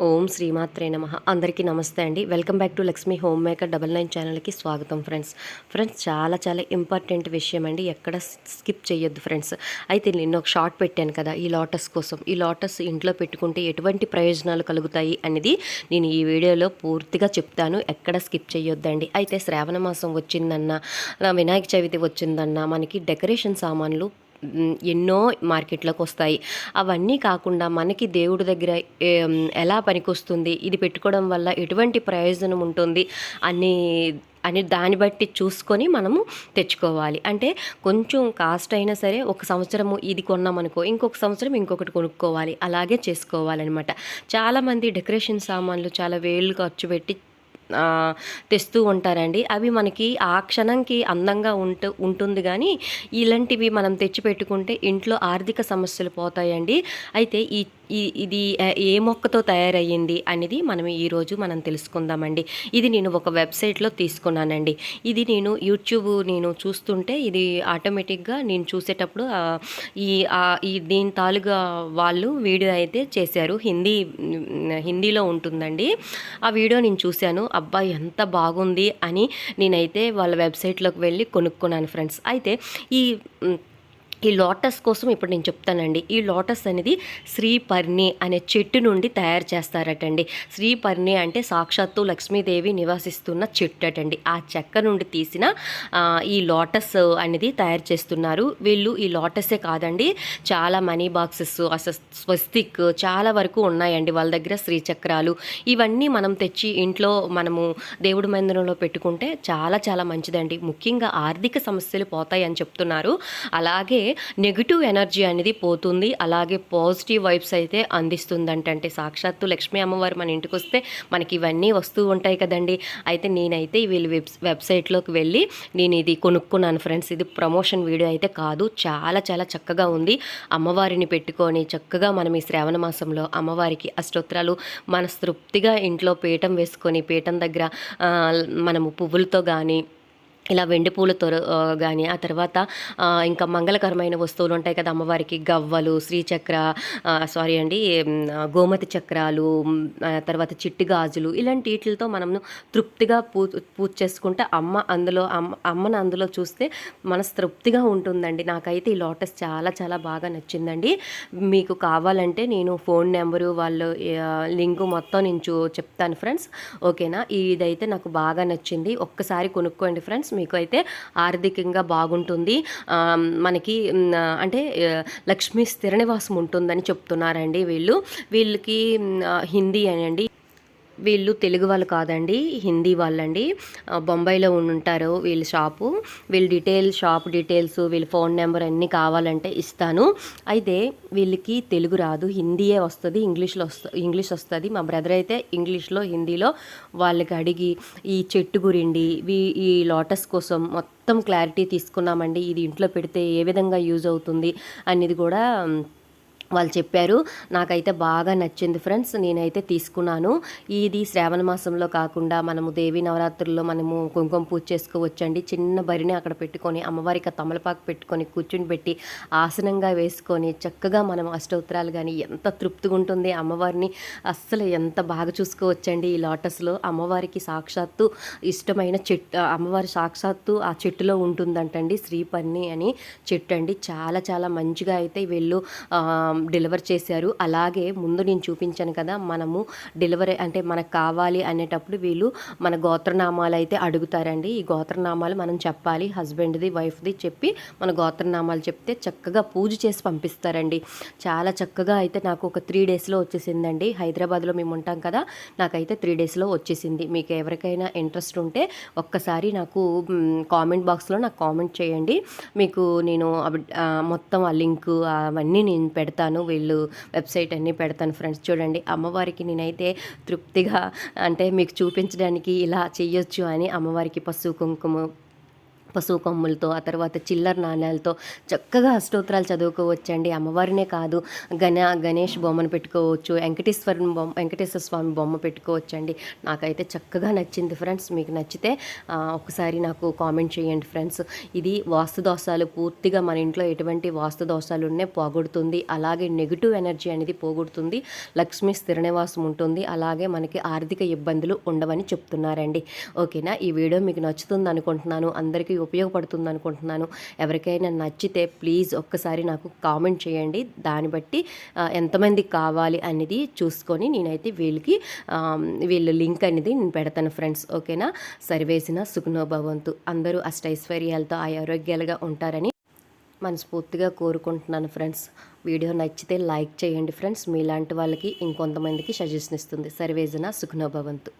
ఓం శ్రీమాత్రే నమ. అందరికీ నమస్తే అండి. Welcome back to Lakshmi home maker double nine ఛానల్కి స్వాగతం ఫ్రెండ్స్. ఫ్రెండ్స్ చాలా చాలా ఇంపార్టెంట్ విషయం అండి ఎక్కడ స్కిప్ చేయొద్దు ఫ్రెండ్స్. అయితే నేను ఒక షార్ట్ పెట్టాను కదా ఈ లోటస్ కోసం. ఈ లోటస్ ఇంట్లో పెట్టుకుంటే ఎటువంటి ప్రయోజనాలు కలుగుతాయి అనేది నేను ఈ వీడియోలో పూర్తిగా చెప్తాను. ఎక్కడ స్కిప్ చేయొద్దండి అయితే శ్రావణ మాసం వచ్చిందన్న వినాయక చవితి వచ్చిందన్న మనకి డెకరేషన్ సామాన్లు ఎన్నో మార్కెట్లోకి వస్తాయి. అవన్నీ కాకుండా మనకి దేవుడి దగ్గర ఎలా పనికొస్తుంది ఇది పెట్టుకోవడం వల్ల ఎటువంటి ప్రయోజనం ఉంటుంది అని అని దాన్ని బట్టి చూసుకొని మనము తెచ్చుకోవాలి. అంటే కొంచెం కాస్ట్ అయినా సరే ఒక సంవత్సరము ఇది కొన్నామనుకో ఇంకొక సంవత్సరం ఇంకొకటి కొనుక్కోవాలి. అలాగే చేసుకోవాలన్నమాట. చాలామంది డెకరేషన్ సామాన్లు చాలా వేలు ఖర్చు పెట్టి తెస్తూ ఉంటారండి. అవి మనకి ఆ క్షణంకి అందంగా ఉంటు ఉంటుంది కానీ ఇలాంటివి మనం తెచ్చి పెట్టుకుంటే ఇంట్లో ఆర్థిక సమస్యలు పోతాయండి. అయితే ఈ ఈ ఇది ఏ- మొక్కతో తయారయ్యింది అనేది మనం ఈరోజు మనం తెలుసుకుందామండి. ఇది నేను ఒక వెబ్సైట్లో తీసుకున్నానండి. ఇది నేను యూట్యూబ్ నేను చూస్తుంటే ఇది ఆటోమేటిక్గా నేను చూసేటప్పుడు ఈ ఈ దీని తాలుగా వాళ్ళు వీడియో అయితే చేశారు. హిందీ హిందీలో ఉంటుందండి. ఆ వీడియో నేను చూశాను. అబ్బా ఎంత బాగుంది అని నేనైతే వాళ్ళ వెబ్సైట్లోకి వెళ్ళి కొనుక్కున్నాను ఫ్రెండ్స్. అయితే ఈ ఈ లోటస్ కోసం ఇప్పుడు నేను చెప్తానండి. ఈ లోటస్ అనేది శ్రీపర్ణి అనే చెట్టు నుండి తయారు చేస్తారటండి. శ్రీపర్ణి అంటే సాక్షాత్తు లక్ష్మీదేవి నివసిస్తున్న చెట్టు అటండి ఆ చెక్క నుండి తీసిన ఈ లోటస్ అనేది తయారు చేస్తున్నారు. వీళ్ళు ఈ లోటసే కాదండి. చాలా మనీ బాక్సెస్ స్వస్తిక్ చాలా వరకు ఉన్నాయండి వాళ్ళ దగ్గర శ్రీచక్రాలు ఇవన్నీ మనం తెచ్చి ఇంట్లో మనము దేవుడి మందిరంలో పెట్టుకుంటే చాలా చాలా మంచిదండి. ముఖ్యంగా ఆర్థిక సమస్యలు పోతాయి అని చెప్తున్నారు. అలాగే నెగిటివ్ ఎనర్జీ అనేది పోతుంది. అలాగే పాజిటివ్ వైబ్స్ అయితే అందిస్తుందంటే అంటే సాక్షాత్తు లక్ష్మీ అమ్మవారు మన ఇంటికి వస్తే మనకి ఇవన్నీ వస్తూ ఉంటాయి కదండి. అయితే నేనైతే వీళ్ళ వెబ్ వెబ్సైట్లోకి వెళ్ళి నేను ఇది కొనుక్కున్నాను ఫ్రెండ్స్. ఇది ప్రమోషన్ వీడియో అయితే కాదు. చాలా చాలా చక్కగా ఉంది. అమ్మవారిని పెట్టుకొని చక్కగా మనం ఈ శ్రావణ మాసంలో అమ్మవారికి అష్టోత్తరాలు మనస్తృప్తిగా ఇంట్లో పీఠం వేసుకొని పీఠం దగ్గర మనము పువ్వులతో కానీ ఇలా వెండి పూలతో కానీ ఆ తర్వాత ఇంకా మంగళకరమైన వస్తువులు ఉంటాయి కదా అమ్మవారికి గవ్వలు శ్రీచక్ర సారీ అండి గోమతి చక్రాలు తర్వాత చిట్టి గాజులు ఇలాంటి వీటితో మనం తృప్తిగా పూ పూజ చేసుకుంటే అమ్మ అందులో అమ్మ అమ్మను అందులో చూస్తే మనసు తృప్తిగా ఉంటుందండి. నాకైతే ఈ లోటస్ చాలా చాలా బాగా నచ్చిందండి. మీకు కావాలంటే నేను ఫోన్ నెంబరు వాళ్ళు లింక్ మొత్తం నేను చెప్తాను ఫ్రెండ్స్. ఓకేనా? ఇదైతే నాకు బాగా నచ్చింది. ఒక్కసారి కొనుక్కోండి ఫ్రెండ్స్. మీకు అయితే ఆర్థికంగా బాగుంటుంది. మనకి అంటే లక్ష్మీ స్థిర నివాసం ఉంటుందని చెప్తున్నారండి వీళ్ళు. వీళ్ళకి హిందీ అని హిందీ అనండి వీళ్ళు తెలుగు వాళ్ళు కాదండి హిందీ వాళ్ళండి. బొంబాయిలో ఉంటారు వీళ్ళ షాపు. వీళ్ళ డీటెయిల్ షాప్ డీటెయిల్స్ వీళ్ళ ఫోన్ నెంబర్ అన్నీ కావాలంటే ఇస్తాను. అయితే వీళ్ళకి తెలుగు రాదు హిందీయే వస్తుంది ఇంగ్లీష్లో వస్తు ఇంగ్లీష్ వస్తుంది. మా బ్రదర్ అయితే ఇంగ్లీష్లో హిందీలో వాళ్ళకి అడిగి ఈ చెట్టు గురిండి వీ- ఈ లోటస్ కోసం మొత్తం క్లారిటీ తీసుకున్నామండి. ఇది ఇంట్లో పెడితే ఏ విధంగా యూజ్ అవుతుంది అనేది కూడా వాళ్ళు చెప్పారు నాకైతే బాగా నచ్చింది ఫ్రెండ్స్ నేనైతే తీసుకున్నాను. ఇది శ్రావణ మాసంలో కాకుండా మనము దేవి నవరాత్రుల్లో మనము కుంకుమ పూజ చేసుకోవచ్చండి. చిన్న బరిని అక్కడ పెట్టుకొని అమ్మవారికి తమలపాకు పెట్టుకొని కూర్చుని పెట్టి ఆసనంగా వేసుకొని చక్కగా మనం అష్టోత్తరాలు కానీ ఎంత తృప్తిగా ఉంటుంది అమ్మవారిని. అస్సలు ఎంత బాగా చూసుకోవచ్చండి ఈ లోటస్లో. అమ్మవారికి సాక్షాత్తు ఇష్టమైన చెట్టు అమ్మవారి సాక్షాత్తు ఆ చెట్టులో ఉంటుందంటండి శ్రీపన్ని అని చెట్టు అండి చాలా చాలా మంచిగా అయితే వీళ్ళు డెలివర్ చేశారు. అలాగే ముందు నేను చూపించాను కదా మనము డెలివరీ అంటే మనకు కావాలి అనేటప్పుడు వీళ్ళు మన గోత్రనామాలు అయితే అడుగుతారండి. ఈ గోత్రనామాలు మనం చెప్పాలి హస్బెండ్ది వైఫ్ది చెప్పి మన గోత్రనామాలు చెప్తే చక్కగా పూజ చేసి పంపిస్తారండి. చాలా చక్కగా అయితే నాకు ఒక త్రీ డేస్లో వచ్చేసిందండి. హైదరాబాద్లో మేము ఉంటాం కదా నాకైతే త్రీ డేస్లో వచ్చేసింది. మీకు ఎవరికైనా ఇంట్రెస్ట్ ఉంటే ఒక్కసారి నాకు కామెంట్ బాక్స్లో నాకు కామెంట్ చేయండి. మీకు నేను మొత్తం ఆ లింక్ అవన్నీ నేను పెడతాను. వీళ్ళు వెబ్సైట్ అన్నీ పెడతాను ఫ్రెండ్స్. చూడండి అమ్మవారికి నేనైతే తృప్తిగా అంటే మీకు చూపించడానికి ఇలా చేయొచ్చు అని అమ్మవారికి పసుపు కుంకుమ పశువు కొమ్ములతో ఆ తర్వాత చిల్లర నాణ్యాలతో చక్కగా అష్టోత్తరాలు చదువుకోవచ్చండి. అమ్మవారినే కాదు గణ గణేష్ బొమ్మను పెట్టుకోవచ్చు వెంకటేశ్వరం బొమ్మ వెంకటేశ్వర స్వామి బొమ్మ పెట్టుకోవచ్చండి. నాకైతే చక్కగా నచ్చింది ఫ్రెండ్స్. మీకు నచ్చితే ఒకసారి నాకు కామెంట్ చేయండి ఫ్రెండ్స్. ఇది వాస్తు దోషాలు పూర్తిగా మన ఇంట్లో ఎటువంటి వాస్తు దోషాలు ఉన్నాయి పోగొడుతుంది. అలాగే నెగిటివ్ ఎనర్జీ అనేది పోగొడుతుంది. లక్ష్మి స్థిర నివాసం ఉంటుంది. అలాగే మనకి ఆర్థిక ఇబ్బందులు ఉండవని చెప్తున్నారండి. ఓకేనా? ఈ వీడియో మీకు నచ్చుతుంది అనుకుంటున్నాను అందరికీ ఉపయోగపడుతుంది అనుకుంటున్నాను ఎవరికైనా నచ్చితే ప్లీజ్ ఒక్కసారి నాకు కామెంట్ చేయండి. దాన్ని బట్టి ఎంతమంది కావాలి అనేది చూసుకొని నేనైతే వీళ్ళకి వీళ్ళ లింక్ అనేది నేను పెడతాను ఫ్రెండ్స్. ఓకేనా? సర్వేసిన సుఖనోభవంతు అందరూ అష్టైశ్వర్యాలతో ఆరోగ్యాలుగా ఉంటారని మనస్ఫూర్తిగా కోరుకుంటున్నాను ఫ్రెండ్స్. వీడియో నచ్చితే లైక్ చేయండి ఫ్రెండ్స్. మీలాంటి వాళ్ళకి ఇంకొంతమందికి సజెషన్ ఇస్తుంది. సర్వేజన సుఖనోభవంతు